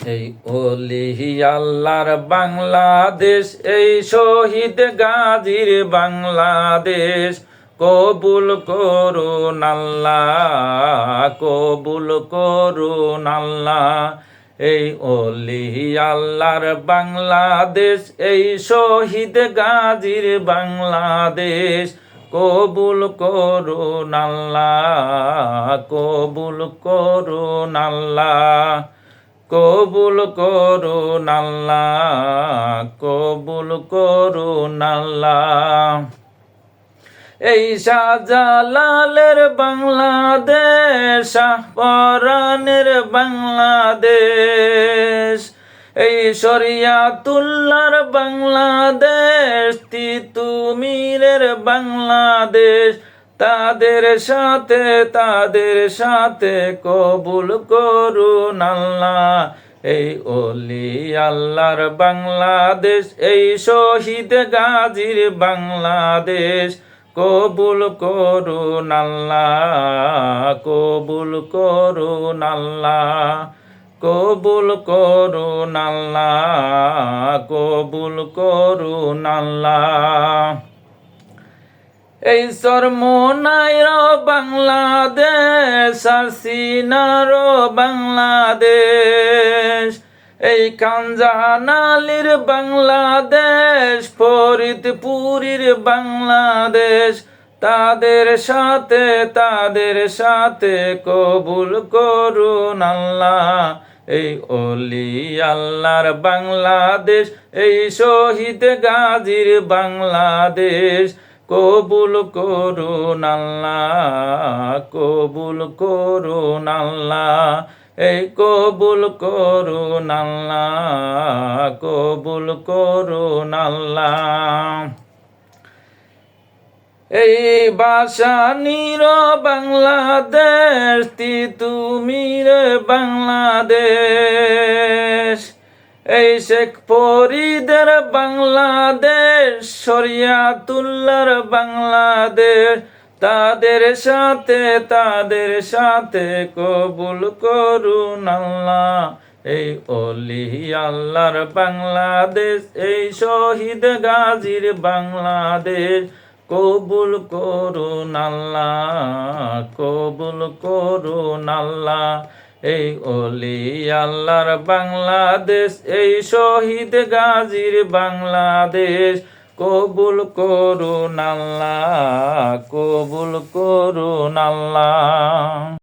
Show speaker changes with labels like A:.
A: এই ওলি আল্লাহর বাংলাদেশ, এই শহীদ গাজীর বাংলাদেশ। কবুল করুন আল্লাহ, কবুল করুন আল্লাহ। এই ওলি আল্লাহর বাংলাদেশ, এই শহীদ গাজীর বাংলাদেশ। কবুল করুন আল্লাহ, কবুল করুন আল্লাহ। কবুল করুন আল্লাহ কবুল করুন আল্লাহ এই শাহজালালের বাংলাদেশ শাহপরানের বাংলাদেশ। এই শরিয়াতুল্লার বাংলাদেশ, তিতুমিরের বাংলাদেশ। তাদের সাথে তাদের সাথে কবুল করুন আল্লাহ। এই ওলি আল্লাহর বাংলাদেশ, এই শহীদ গাজীর বাংলাদেশ। কবুল করুন আল্লাহ, কবুল করুন আল্লাহ, কবুল করুন আল্লাহ, কবুল করুন আল্লাহ। এই সরমোনাইর বাংলাদেশ, আর বাংলাদেশ। এই কাঞ্জানালির বাংলাদেশ, ফরিদপুরীর বাংলাদেশ। তাদের সাথে তাদের সাথে কবুল করুন আল্লাহ। এই অলি আল্লাহর বাংলাদেশ, এই শহীদ গাজীর বাংলাদেশ। কবুল করুন আল্লাহ, কবুল করুন আল্লাহ। এই কবুল করুন আল্লাহ, কবুল করুন আল্লাহ। এই বাসানির বাংলাদেশ তিতুমির বাংলাদেশ। এই শেখ ফরিদের বাংলাদেশ শরিয়াতুল্লার বাংলাদেশ, তাদের সাথে তাদের সাথে কবুল করুন আল্লাহ। এই অলি আল্লাহর বাংলাদেশ, এই শহীদ গাজীর বাংলাদেশ, কবুল করুন আল্লাহ, কবুল করুন আল্লাহ। এই অলি আল্লাহর বাংলাদেশ এই শহীদ গাজীর বাংলাদেশ। কবুল করুন আল্লাহ কবুল করুন আল্লাহ।